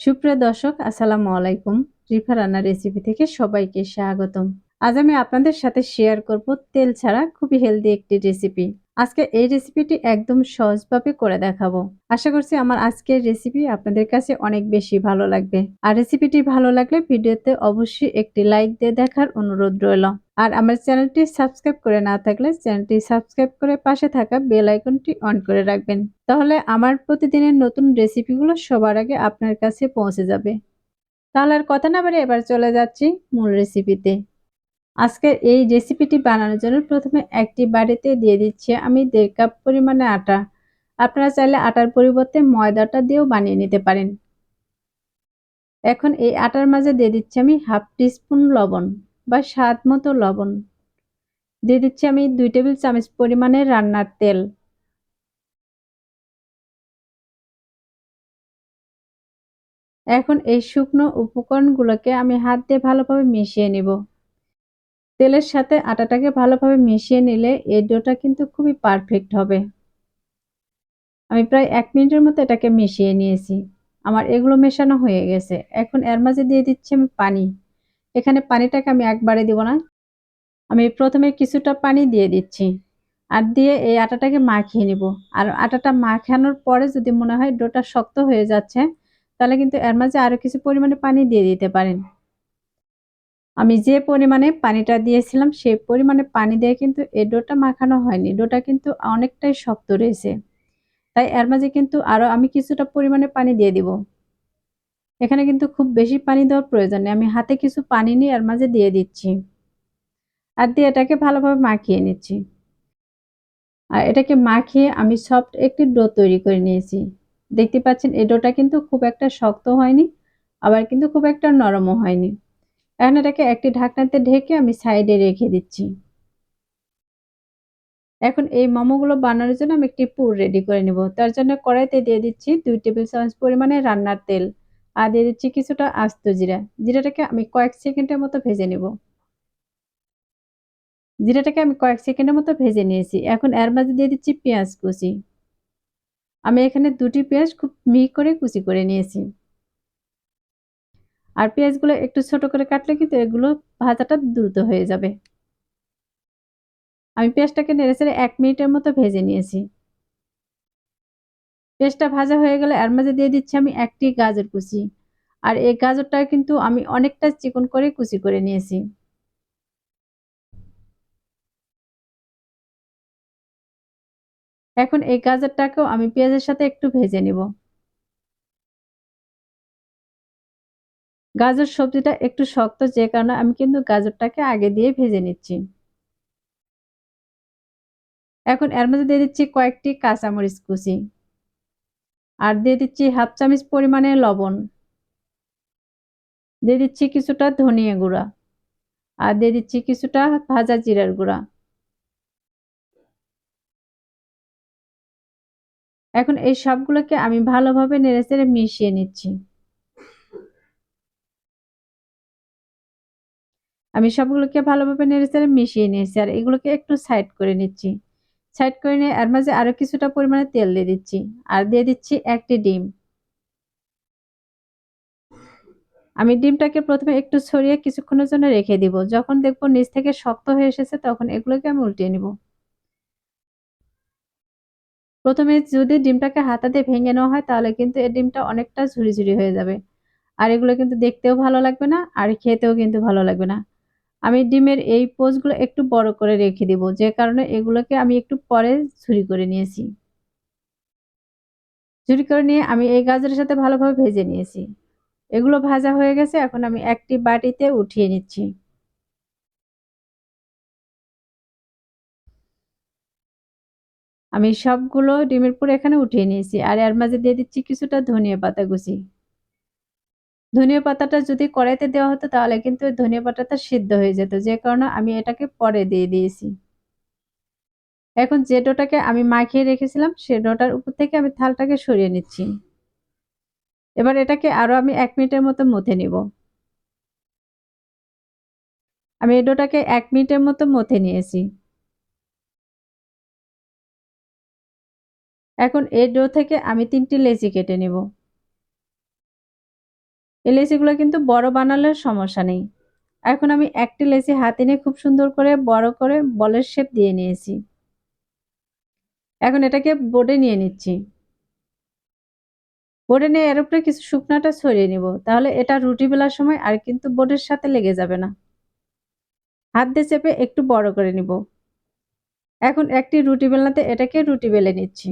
সুপ্রিয় দর্শক, আসসালামু আলাইকুম। রিফা রান্না রেসিপি থেকে সবাইকে স্বাগতম। আজ আমি আপনাদের সাথে শেয়ার করব তেল ছাড়া খুবই হেলদি একটি রেসিপি আজকে এই রেসিপিটি একদম সহজভাবে করে দেখাবো। আশা করছি আমার আজকের রেসিপি আপনাদের কাছে অনেক বেশি ভালো লাগবে। আর রেসিপিটি ভালো লাগলে ভিডিওতে অবশ্যই একটি লাইক দিয়ে দেখার অনুরোধ রইল। আর আমার চ্যানেলটি সাবস্ক্রাইব করে না থাকলে চ্যানেলটি সাবস্ক্রাইব করে পাশে থাকা বেল আইকনটি অন করে রাখবেন। তাহলে আমার প্রতিদিনের নতুন রেসিপিগুলো সবার আগে আপনার কাছে পৌঁছে যাবে। তাহলে আর কথা না বাড়ি এবার চলে যাচ্ছি মূল রেসিপিতে আজকের এই রেসিপিটি বানানোর জন্য প্রথমে একটি বাড়িতে দিয়ে দিচ্ছি আমি দেড় কাপ পরিমাণে আটা। আপনারা চাইলে আটার পরিবর্তে ময়দাটা দিয়েও বানিয়ে নিতে পারেন। এখন এই আটার মাঝে দিয়ে দিচ্ছি আমি হাফ টিস্পুন লবণ বা স্বাদ মতো লবণ। দিয়ে দিচ্ছি আমি দুই টেবিল চামচ পরিমাণে রান্নার তেল। এখন এই শুকনো উপকরণগুলোকে আমি হাত দিয়ে ভালোভাবে মিশিয়ে নিব। তেলের সাথে আটাটাকে ভালোভাবে মিশিয়ে নিলে এই ডোটা কিন্তু খুবই পারফেক্ট হবে। আমি প্রায় এক মিনিটের মতো এটাকে মিশিয়ে নিয়েছি। আমার এগুলো মেশানো হয়ে গেছে। এখন এর মাঝে দিয়ে দিচ্ছি আমি পানি। এখানে পানিটাকে আমি একবারে দিব না। আমি প্রথমে কিছুটা পানি দিয়ে দিচ্ছি আর দিয়ে এই আটাটাকে মাখিয়ে নিব। আর আটাটা মাখানোর পরে যদি মনে হয় ডোটা শক্ত হয়ে যাচ্ছে, তাহলে কিন্তু এর মাঝে আরও কিছু পরিমাণে পানি দিয়ে দিতে পারেন। আমি যে পরিমাণে পানিটা দিয়েছিলাম, সেই পরিমাণে পানি দিয়ে কিন্তু এই ডোটা মাখানো হয়নি। ডোটা কিন্তু অনেকটাই শক্ত রয়েছে। তাই এর মাঝে কিন্তু আরও আমি কিছুটা পরিমাণে পানি দিয়ে দিব। এখানে কিন্তু খুব বেশি পানি দেওয়ার প্রয়োজন নেই। আমি হাতে কিছু পানি নিয়ে এর মাঝে দিয়ে দিচ্ছি। আর দিয়ে এটাকে ভালোভাবে মাখিয়ে নিচ্ছি। আর এটাকে মাখিয়ে আমি সফট একটি ডো তৈরি করে নিয়েছি। দেখতে পাচ্ছেন, এই ডোটা কিন্তু খুব একটা শক্ত হয়নি, আবার কিন্তু খুব একটা নরমও হয়নি। এখন এটাকে একটি ঢাকনাতে ঢেকে আমি সাইডে রেখে দিচ্ছি। এখন এই মোমোগুলো বানানোর জন্য আমি একটি পুর রেডি করে নিব। তার জন্য কড়াইতে দিয়ে দিচ্ছি দুই টেবিল চামচ পরিমাণে রান্নার তেল আর দিয়ে দিচ্ছি কিছুটা আস্ত জিরা। জিরাটাকে আমি কয়েক সেকেন্ডের মতো ভেজে নেব। জিরাটাকে আমি কয়েক সেকেন্ডের মতো ভেজে নিয়েছি। এখন এর মাঝে দিয়ে দিচ্ছি পেঁয়াজ কুচি। আমি এখানে দুটি পেঁয়াজ খুব মিহি করে কুচি করে নিয়েছি। আর পেঁয়াজগুলো একটু ছোট করে কাটলে কিন্তু এগুলো ভাজাটা দ্রুত হয়ে যাবে। আমি পেঁয়াজটাকে নেড়ে চেড়ে এক মিনিটের মতো ভেজে নিয়েছি। পেঁয়াজটা ভাজা হয়ে গেলে এর মাঝে দিয়ে দিচ্ছি আমি একটি গাজর কুচি। আর এই গাজরটা কিন্তু আমি অনেকটা চিকন করে কুচি করে নিয়েছি। এখন এই গাজরটাকেও আমি পেঁয়াজের সাথে একটু ভেজে নিব। গাজর সবজিটা একটু শক্ত যে কারণে আমি কিন্তু গাজরটাকে আগে দিয়ে ভেজে নিচ্ছি। এখন এর মধ্যে দিয়ে দিচ্ছি কয়েকটি কাঁচামরিচ কুচি আর দিয়ে দিচ্ছি হাফ চামচ পরিমাণে লবণ। দিয়ে দিচ্ছি কিছুটা ধনিয়া গুঁড়া আর দিয়ে দিচ্ছি কিছুটা ভাজা জিরার গুঁড়া। এখন এই সবগুলোকে আমি ভালোভাবে নেড়ে নেড়েচেড়ে মিশিয়ে নিচ্ছি। আমি সবগুলোকে ভালোভাবে নেড়েচেড়ে মিশিয়ে নিয়েছি আর এগুলোকে একটু সাইড করে নিচ্ছি। সাইড করে নিয়ে এর মাঝে আরও কিছুটা পরিমাণে তেল দিয়ে দিচ্ছি আর দিয়ে দিচ্ছি একটি ডিম। আমি ডিমটাকে প্রথমে একটু ছড়িয়ে কিছুক্ষণের জন্য রেখে দিব। যখন দেখব নিচ থেকে শক্ত হয়ে এসেছে তখন এগুলোকে আমি উল্টিয়ে নিব। প্রথমে যদি ডিমটাকে হাতা দিয়ে ভেঙে নেওয়া হয় তাহলে কিন্তু এই ডিমটা অনেকটা ঝুড়ি ঝুড়ি হয়ে যাবে। আর এগুলো কিন্তু দেখতেও ভালো লাগবে না আর খেতেও কিন্তু ভালো লাগবে না। আমি ডিমের এই পোজগুলো একটু বড় করে রেখে দিব, যে কারণে এগুলোকে আমি একটু পরে ঝুরি করে নিয়েছি। ঝুরি করে নিয়ে আমি এই গাজরের সাথে ভালোভাবে ভেজে নিয়েছি। এগুলো ভাজা হয়ে গেছে, এখন আমি একটি বাটিতে উঠিয়ে নিচ্ছি। আমি সবগুলো ডিমের পুরো এখানে উঠিয়ে নিয়েছি, আর এর মাঝে দিয়ে দিচ্ছি কিছুটা ধনিয়া পাতা কুচি ধনিয়া পাতাটা যদি কড়াইতে দেওয়া হতো, তাহলে কিন্তু ধনিয়া পাতাটা সিদ্ধ হয়ে যেত। যে কারণে আমি এটাকে পরে দিয়ে দিয়েছি। এখন যে ডোটাকে আমি মাখিয়ে রেখেছিলাম, সে ডোটার উপর থেকে আমি থালটাকে সরিয়ে নিচ্ছি। এবার এটাকে আরও আমি এক মিনিটের মতো মথে নিব। আমি এই ডোটাকে এক মিনিটের মতো মথে নিয়েছি। এখন এই ডো থেকে আমি তিনটি লেচি কেটে নেব। এই লেচিগুলো কিন্তু বড় বানালে সমস্যা নেই। এখন আমি একটি লেচি হাতে নিয়ে খুব সুন্দর করে বড় করে বলের শেপ দিয়ে নিয়েছি। এখন এটাকে বোর্ডে নিয়ে নিচ্ছি। বোর্ডে নিয়ে এর উপরে কিছু শুকনাটা ছড়িয়ে নিব, তাহলে এটা রুটি বেলার সময় আর কিন্তু বোর্ডের সাথে লেগে যাবে না। হাত দিয়ে চেপে একটু বড় করে নিব। এখন একটি রুটি বেলনাতে এটাকে রুটি বেলে নিচ্ছি।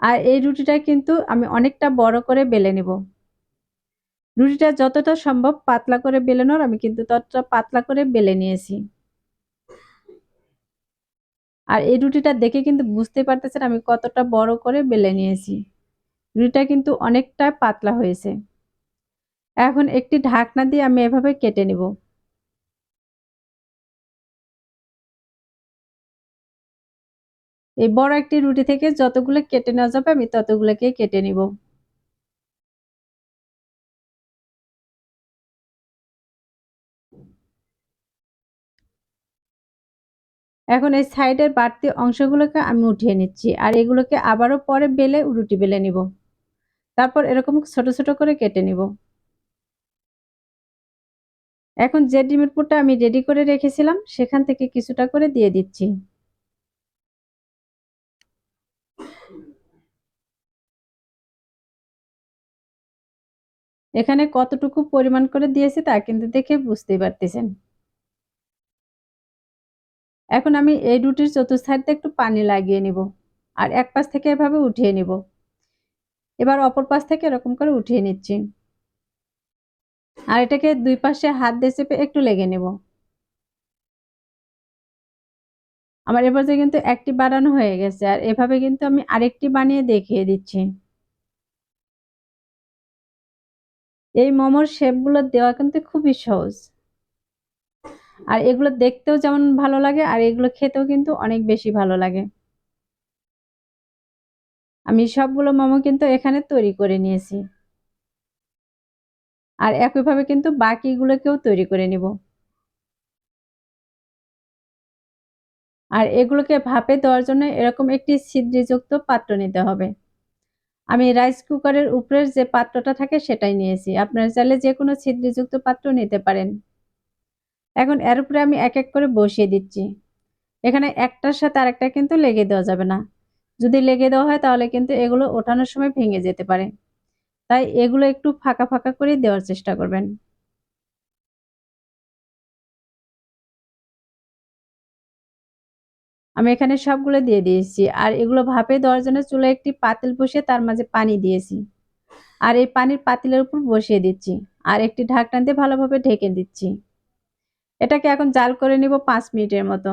আর এই রুটিটা কিন্তু আমি অনেকটা বড় করে বেলে নিব। রুটিটা যতটা সম্ভব পাতলা করে বেলেনোর, আমি কিন্তু ততটা পাতলা করে বেলে নিয়েছি। আর এই রুটিটা দেখে কিন্তু বুঝতে পারতেছেন আমি কতটা বড় করে বেলে নিয়েছি। রুটিটা কিন্তু অনেকটা পাতলা হয়েছে। এখন একটি ঢাকনা দিয়ে আমি এভাবে কেটে নিব। এই বড় একটি রুটি থেকে যতগুলো কেটে নেওয়া যাবে আমি ততগুলোকে কেটে নিব। এখন এই সাইডের বাড়তি অংশগুলোকে আমি উঠিয়ে নিচ্ছি আর এগুলোকে আবারও পরে বেলে রুটি বেলে নিব। তারপর এরকম ছোট ছোট করে কেটে নিব। এখন যে ডিমের পুরটা আমি রেডি করে রেখেছিলাম, সেখান থেকে কিছুটা করে দিয়ে দিচ্ছি। এখানে কতটুকু পরিমাণ করে দিয়েছি তা কিন্তু দেখে বুঝতেই পারতেছেন। এখন আমি এই রুটির চতুর্থাইতে একটু পানি লাগিয়ে নিব আর এক পাশ থেকে এভাবে উঠিয়ে নিব। এবার অপর পাশ থেকে এরকম করে উঠিয়ে নিচ্ছি। আর এটাকে দুই পাশে হাত দিয়ে চেপে একটু লেগে নেব। আমার এবার যে কিন্তু একটি বানানো হয়ে গেছে আর এভাবে কিন্তু আমি আরেকটি বানিয়ে দেখিয়ে দিচ্ছি। এই মোমোর শেপগুলো দেওয়া কিন্তু খুবই সহজ। আর এগুলো দেখতেও যেমন ভালো লাগে, আর এগুলো খেতেও কিন্তু অনেক বেশি ভালো লাগে। আমি সবগুলো মোমো কিন্তু এখানে তৈরি করে নিয়েছি। আর একইভাবে কিন্তু বাকিগুলোকেও তৈরি করে নিব। আর এগুলোকে ভাপে দেওয়ার জন্য এরকম একটি ছিদ্রিযুক্ত পাত্র নিতে হবে। আমি রাইস কুকারের উপরের যে পাত্রটা থাকে সেটাই নিয়েছি। আপনার চাইলে যে কোনো ছিদ্রিযুক্ত পাত্র নিতে পারেন। এখন এর উপরে আমি এক এক করে বসিয়ে দিচ্ছি। এখানে একটার সাথে আরেকটা কিন্তু লেগে দেওয়া যাবে না। যদি লেগে দেওয়া হয় তাহলে কিন্তু এগুলো ওঠানোর সময় ভেঙে যেতে পারে। তাই এগুলো একটু ফাঁকা ফাঁকা করে দেওয়ার চেষ্টা করবেন। আমি এখানে সবগুলো দিয়ে দিয়েছি আর এগুলো ভাপে দেওয়ার জন্য চুলে একটি পাতিল বসিয়ে তার মাঝে পানি দিয়েছি। আর এই পানির পাতিলের উপর বসিয়ে দিচ্ছি। আর একটি ঢাকনা দিয়ে ভালোভাবে ঢেকে দিচ্ছি। এটাকে এখন জাল করে নিব পাঁচ মিনিটের মতো।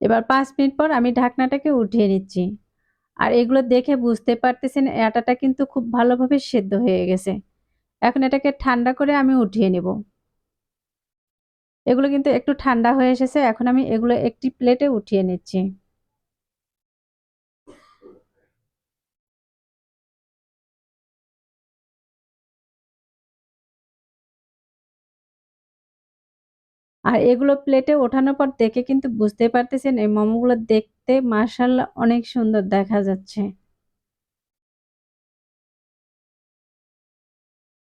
এবার পাঁচ মিনিট পর আমি ঢাকনাটাকে উঠিয়ে নিচ্ছি। আর এগুলো দেখে বুঝতে পারতেছেন আটাটা কিন্তু খুব ভালোভাবে সেদ্ধ হয়ে গেছে। এখন এটাকে ঠান্ডা করে আমি উঠিয়ে নেব। এগুলো কিন্তু একটু ঠান্ডা হয়ে এসেছে, এখন আমি এগুলো একটি প্লেটে উঠিয়ে নিচ্ছি। আর এগুলো প্লেটে ওঠানোর পর দেখে কিন্তু বুঝতে পারতেছেন, এই মোমোগুলো দেখতে মার্শাল্লাহ অনেক সুন্দর দেখা যাচ্ছে।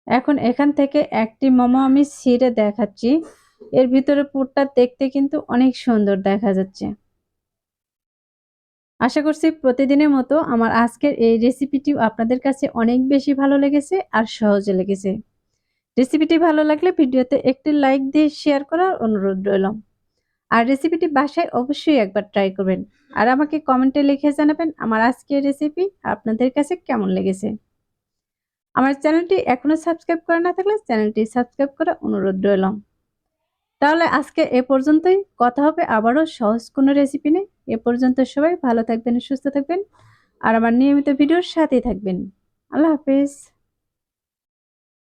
এখন এখান থেকে একটি মোমো আমি ছিঁড়ে দেখাচ্ছি। এর ভিতরে পুরটা দেখতে কিন্তু অনেক সুন্দর দেখা যাচ্ছে। আশা করছি প্রতিদিনের মতো আমার আজকের এই রেসিপিটি আপনাদের কাছে অনেক বেশি ভালো লেগেছে আর সহজে লেগেছে। রেসিপিটি ভালো লাগলে ভিডিওতে একটি লাইক দিয়ে শেয়ার করার অনুরোধ রইল। আর রেসিপিটি বাসায় অবশ্যই একবার ট্রাই করবেন। আর আমাকে কমেন্টে লিখে জানাবেন আমার আজকের রেসিপি আপনাদের কাছে কেমন লেগেছে। আমার চ্যানেলটি এখনও সাবস্ক্রাইব করা না থাকলে চ্যানেলটি সাবস্ক্রাইব করা অনুরোধ রইল। তাহলে আজকে এ পর্যন্তই। কথা হবে আবারও সহজ কোনো রেসিপি নেই এ পর্যন্ত সবাই ভালো থাকবেন, সুস্থ থাকবেন। আর আমার নিয়মিত ভিডিওর সাথেই থাকবেন। আল্লাহ হাফেজ।